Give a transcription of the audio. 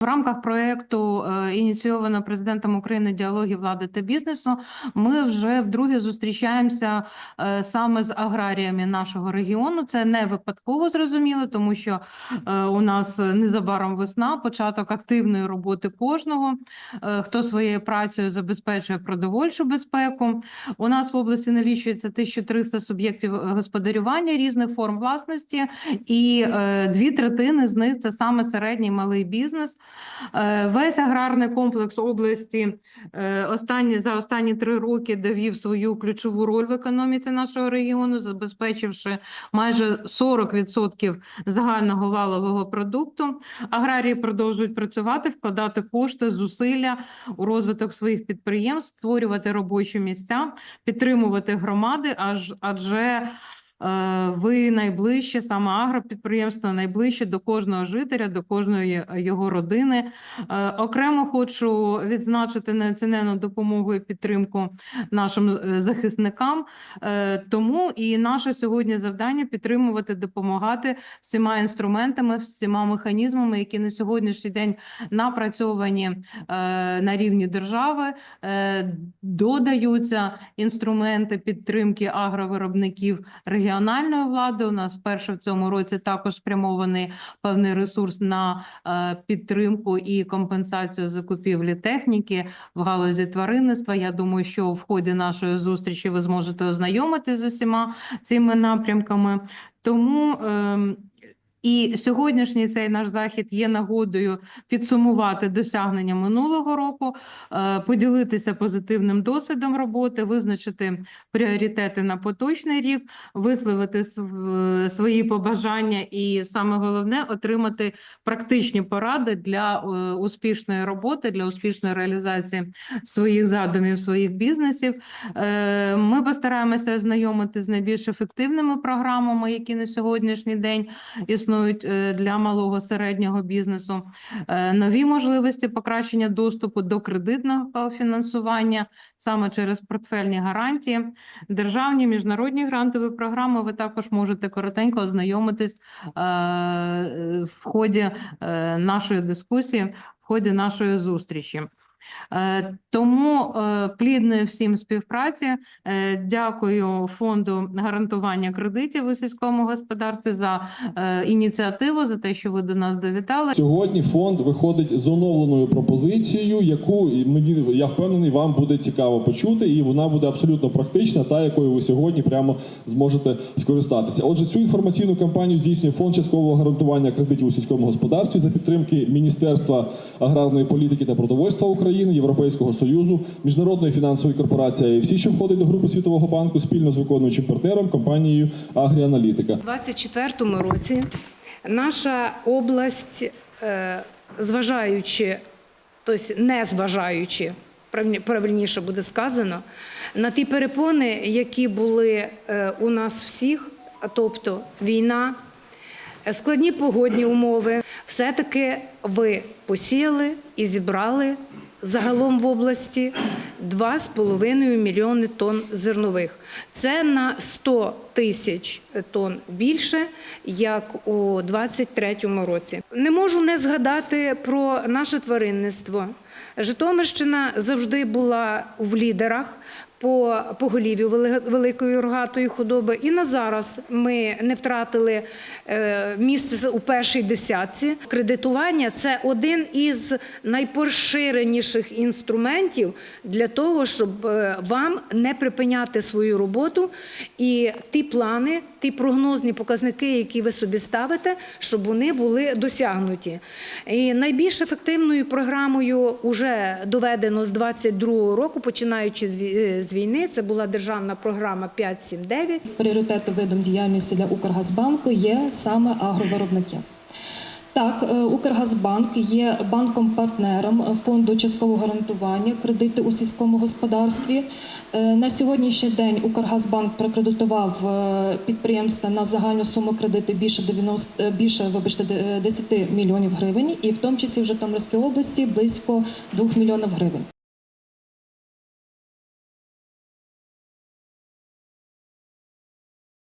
В рамках проекту е, ініційовано президентом України діалоги влади та бізнесу. Ми вже вдруге зустрічаємося е, саме з аграріями нашого регіону. Це не випадково зрозуміло, тому що е, у нас незабаром весна, початок активної роботи кожного, хто своєю працею забезпечує продовольчу безпеку. У нас в області налічується 1300 суб'єктів господарювання різних форм власності, і дві третини з них це саме середній малий бізнес. Е, Весь аграрний комплекс області е, останні за останні три роки довів свою ключову роль в економіці нашого регіону, забезпечивши майже 40% загального валового продукту. Аграрії продовжують працювати, вкладати кошти, зусилля у розвиток своїх підприємств, створювати робочі місця, підтримувати громади, аж адже Ви найближче, саме агропідприємство, найближче до кожного жителя, до кожної його родини. Е, Окремо хочу відзначити неоцінену допомогу і підтримку нашим е, захисникам. Е, Тому і наше сьогодні завдання підтримувати, допомагати всіма інструментами, всіма механізмами, які на сьогоднішній день напрацьовані е, на рівні держави. Е, Додаються інструменти підтримки агровиробників регіональної влади. У нас вперше в цьому році також спрямований певний ресурс на е, підтримку і компенсацію закупівлі техніки в галузі тваринництва. Я думаю, що в ході нашої зустрічі ви зможете ознайомитися з усіма цими напрямками. Тому ем, і сьогоднішній цей наш захід є нагодою підсумувати досягнення минулого року, е, поділитися позитивним досвідом роботи, визначити пріоритети на поточний рік, висловити свої побажання і саме головне отримати практичні поради для е, успішної роботи, для успішної реалізації своїх задумів, своїх бізнесів. Е, Ми постараємося ознайомити з найбільш ефективними програмами, які на сьогоднішній день існують е, для малого середнього бізнесу, Е, нові можливості покращення доступу до кредитного фінансування саме через портфельні гарантії, державні міжнародні грантові програми. Ви також можете коротенько ознайомитись е, в ході нашої дискусії, в ході нашої зустрічі. Е, Тому е, плідної всім співпраці. Е, Дякую фонду гарантування кредитів у сільському господарстві за ініціативу, за те, що ви до нас довітали. Сьогодні фонд виходить з оновленою пропозицією, яку мені я впевнений, вам буде цікаво почути, і вона буде абсолютно практична, та якою ви сьогодні прямо зможете скористатися. Отже, цю інформаційну кампанію здійснює фонд часткового гарантування кредитів у сільському господарстві за підтримки Міністерства аграрної політики та продовольства України, Європейського союзу, міжнародної фінансової корпорації ІФСі, що входить до групи Світового банку, спільно з виконуючим партнером компанією Агріаналітика. У 2024 році наша область, е, зважаючи, тобто не зважаючи, правильні- правильніше буде сказано, на ті перепони, які були е, у нас всіх, тобто війна, е, складні погодні умови, все-таки ви посіяли і зібрали загалом в області 2,5 мільйони тонн зернових. Це на 100 тисяч тонн більше, як у 2023 році. Не можу не згадати про наше тваринництво. Житомирщина завжди була в лідерах по поголів'ю великої рогатої худоби. І на зараз ми не втратили е, місце у першій десятці. Кредитування це один із найпоширеніших інструментів для того, щоб е, вам не припиняти свою роботу і ті плани, ті прогнозні показники, які ви собі ставите, щоб вони були досягнуті. І найбільш ефективною програмою вже доведено з 22 року, починаючи з е, з війни, це була державна програма 5.7.9. пріоритету видом діяльності для Укргазбанку є саме агровиробники. Так, е, Укргазбанк є банком-партнером фонду часткового гарантування кредити у сільському господарстві. Е, На сьогоднішній день Укргазбанк прокредитував е, підприємства на загальну суму кредиту більше 90, е, більше, вибачте, 10 мільйонів гривень, і в тому числі в Житомирській області близько 2 мільйонів гривень.